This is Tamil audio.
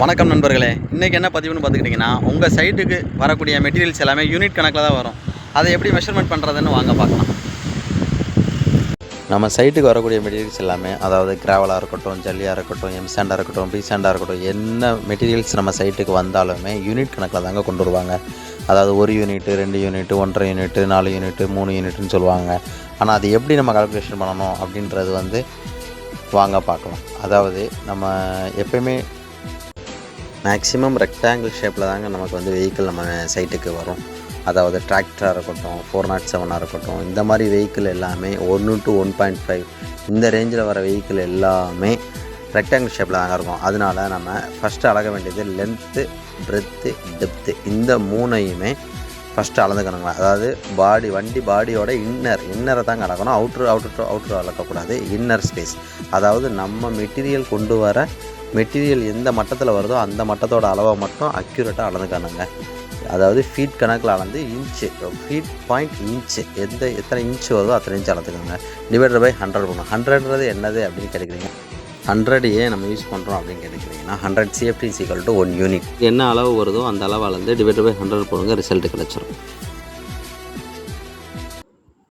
வணக்கம் நண்பர்களே. இன்றைக்கி என்ன பதிவுன்னு பார்த்துக்கிட்டிங்கன்னா உங்கள் சைட்டுக்கு வரக்கூடிய மெட்டீரியல்ஸ் எல்லாமே யூனிட் கணக்கில் தான் வரும். அதை எப்படி மெஷர்மெண்ட் பண்ணுறதுன்னு வாங்க பார்க்கலாம். நம்ம சைட்டுக்கு வரக்கூடிய மெட்டீரியல்ஸ் எல்லாமே அதாவது கிராவலாக இருக்கட்டும் ஜல்லியாக இருக்கட்டும் எம்சாண்டாக இருக்கட்டும் பீசாண்டாக இருக்கட்டும் என்ன மெட்டீரியல்ஸ் நம்ம சைட்டுக்கு வந்தாலுமே யூனிட் கணக்கில் தாங்க கொண்டு வருவாங்க. அதாவது ஒரு யூனிட்டு ரெண்டு யூனிட்டு ஒன்றரை யூனிட்டு நாலு யூனிட்டு மூணு யூனிட்னு சொல்லுவாங்க. ஆனால் அது எப்படி நம்ம கால்குலேஷன் பண்ணணும் அப்படின்றது வந்து வாங்க பார்க்கலாம். அதாவது நம்ம எப்பயுமே மேக்ஸிமம் ரெக்டாங்கிள் ஷேப்பில் தாங்க நமக்கு வந்து வெஹிக்கிள் நம்ம சைட்டுக்கு வரும். அதாவது டிராக்டராக இருக்கட்டும் ஃபோர் நாட் செவனாக இருக்கட்டும் இந்த மாதிரி வெஹிக்கிள் எல்லாமே ஒன்று டு ஒன் பாயிண்ட் ஃபைவ் இந்த ரேஞ்சில் வர வெஹிக்கிள் எல்லாமே ரெக்டாங்கிள் ஷேப்பில் தாங்க இருக்கும். அதனால நம்ம ஃபஸ்ட்டு அளக்க வேண்டியது லென்த்து பிரெத்து டெப்த்து இந்த மூணையுமே ஃபஸ்ட்டு அளந்துக்கணுங்க. அதாவது பாடி வண்டி பாடியோட இன்னர் இன்னரை தாங்க அளக்கணும். அவுட்ரு அவுட்ரு அவுட்ரு அளக்கக்கூடாது. இன்னர் ஸ்பேஸ் அதாவது நம்ம மெட்டீரியல் கொண்டு வர மெட்டீரியல் எந்த மட்டத்தில் வருதோ அந்த மட்டத்தோட அளவை மட்டும் அக்யூரேட்டாக அளந்துக்கணுங்க. அதாவது ஃபீட் கணக்கில் அளந்து இன்ச்சு ஃபீட் பாயிண்ட் இன்ச்சு எந்த எத்தனை இன்ச் வருதோ அத்தனை இன்ச் அளந்துக்கோங்க டிவைடட் பை ஹண்ட்ரட் பண்ணும் ஹண்ட்ரட்ன்றது என்னது அப்படின்னு கேட்குறீங்க ஹண்ட்ரட் ஏன் நம்ம யூஸ் பண்ணுறோம் அப்படின்னு கேட்டுக்கிறீங்கன்னா hundred safety equal to one unit என்ன அளவு வருதோ அந்த அளவு அளந்து டிவைட் பை ஹண்ட்ரட் போடுங்க ரிசல்ட் கிடச்சிரும்.